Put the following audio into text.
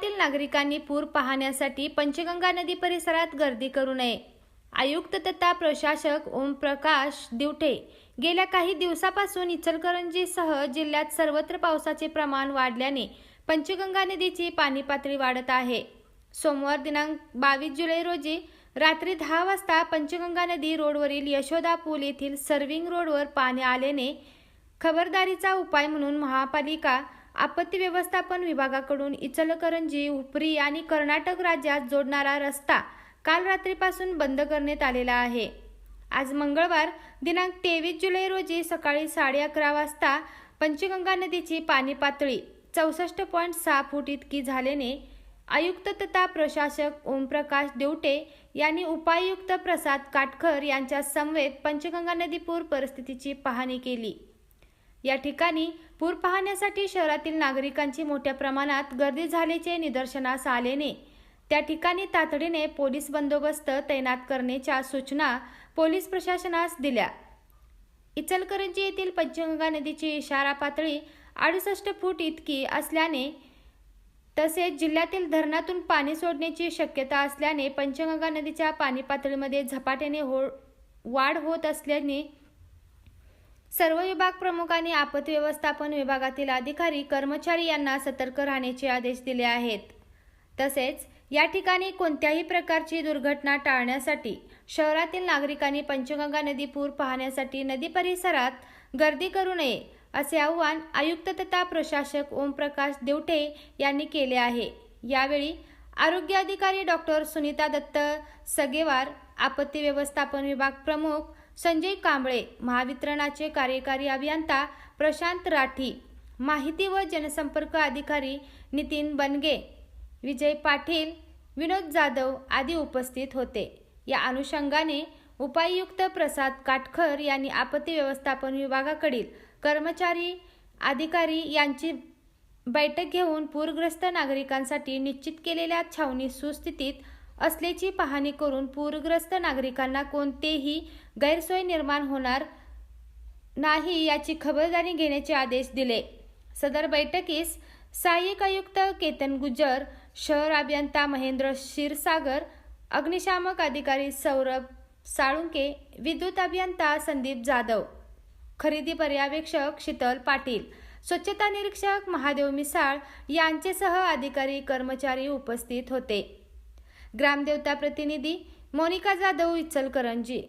जिल्ह्यातील नागरिकांनी पूर पाहण्यासाठी पंचगंगा नदी परिसरात गर्दी करू नये. आयुक्त तथा प्रशासक ओमप्रकाश दिवठे गेल्या काही दिवसापासून इचलकरंजीसह जिल्ह्यात सर्वत्र पावसाचे प्रमाण वाढल्याने पंचगंगा नदीची पाणी पातळी वाढत आहे. सोमवार दिनांक बावीस जुलै रोजी रात्री दहा वाजता पंचगंगा नदी रोडवरील यशोदा पूल येथील सर्विंग रोडवर पाणी आल्याने खबरदारीचा उपाय म्हणून महापालिका आपत्ती व्यवस्थापन विभागाकडून इचलकरंजी उपरी आणि कर्नाटक राज्यात जोडणारा रस्ता काल रात्रीपासून बंद करण्यात आलेला आहे. आज मंगळवार दिनांक तेवीस जुलै रोजी सकाळी साडे अकरा वाजता पंचगंगा नदीची पाणी पातळी चौसष्ट पॉईंट सहा फूट इतकी झाल्याने आयुक्त तथा प्रशासक ओमप्रकाश देवटे यांनी उपायुक्त प्रसाद काटकर यांच्या समवेत पंचगंगा नदी पूर परिस्थितीची पाहणी केली. या ठिकाणी पूर पाहण्यासाठी शहरातील नागरिकांची मोठ्या प्रमाणात गर्दी झाल्याचे निदर्शनास आल्याने त्या ठिकाणी तातडीने पोलीस बंदोबस्त तैनात करण्याच्या सूचना पोलीस प्रशासनास दिल्या. इचलकरंजी येथील पंचगंगा नदीची इशारा पातळी अडुसष्ट फूट इतकी असल्याने तसेच जिल्ह्यातील धरणातून पाणी सोडण्याची शक्यता असल्याने पंचगंगा नदीच्या पाणी पातळीमध्ये झपाट्याने हो वाढ होत असल्याने सर्व विभाग प्रमुखांनी आपत्ती व्यवस्थापन विभागातील अधिकारी कर्मचारी यांना सतर्क राहण्याचे आदेश दिले आहेत. तसेच या ठिकाणी कोणत्याही प्रकारची दुर्घटना टाळण्यासाठी शहरातील नागरिकांनी पंचगंगा नदी पूर पाहण्यासाठी नदी परिसरात गर्दी करू नये असे आवाहन आयुक्त तथा प्रशासक ओमप्रकाश देवटे यांनी केले आहे. यावेळी आरोग्य अधिकारी डॉक्टर सुनीता दत्त सगेवार आपत्ती व्यवस्थापन विभाग प्रमुख संजय कांबळे महावितरणाचे कार्यकारी अभियंता प्रशांत राठी माहिती व जनसंपर्क अधिकारी नितीन बनगे विजय पाटील विनोद जाधव आदी उपस्थित होते. या अनुषंगाने उपायुक्त प्रसाद काटखर यांनी आपत्ती व्यवस्थापन विभागाकडील कर्मचारी अधिकारी यांची बैठक घेऊन पूरग्रस्त नागरिकांसाठी निश्चित केलेल्या छावणी सुस्थितीत असल्याची पाहणी करून पूरग्रस्त नागरिकांना कोणतेही गैरसोय निर्माण होणार नाही याची खबरदारी घेण्याचे आदेश दिले. सदर बैठकीस सहाय्यक आयुक्त केतन गुज्जर शहर अभियंता महेंद्र क्षीरसागर अग्निशामक अधिकारी सौरभ साळुंके विद्युत अभियंता संदीप जाधव खरेदी पर्यवेक्षक शीतल पाटील स्वच्छता निरीक्षक महादेव मिसाळ यांचेसह अधिकारी कर्मचारी उपस्थित होते. ग्रामदेवता प्रतिनिधी मोनिका जाधव इचलकरंजी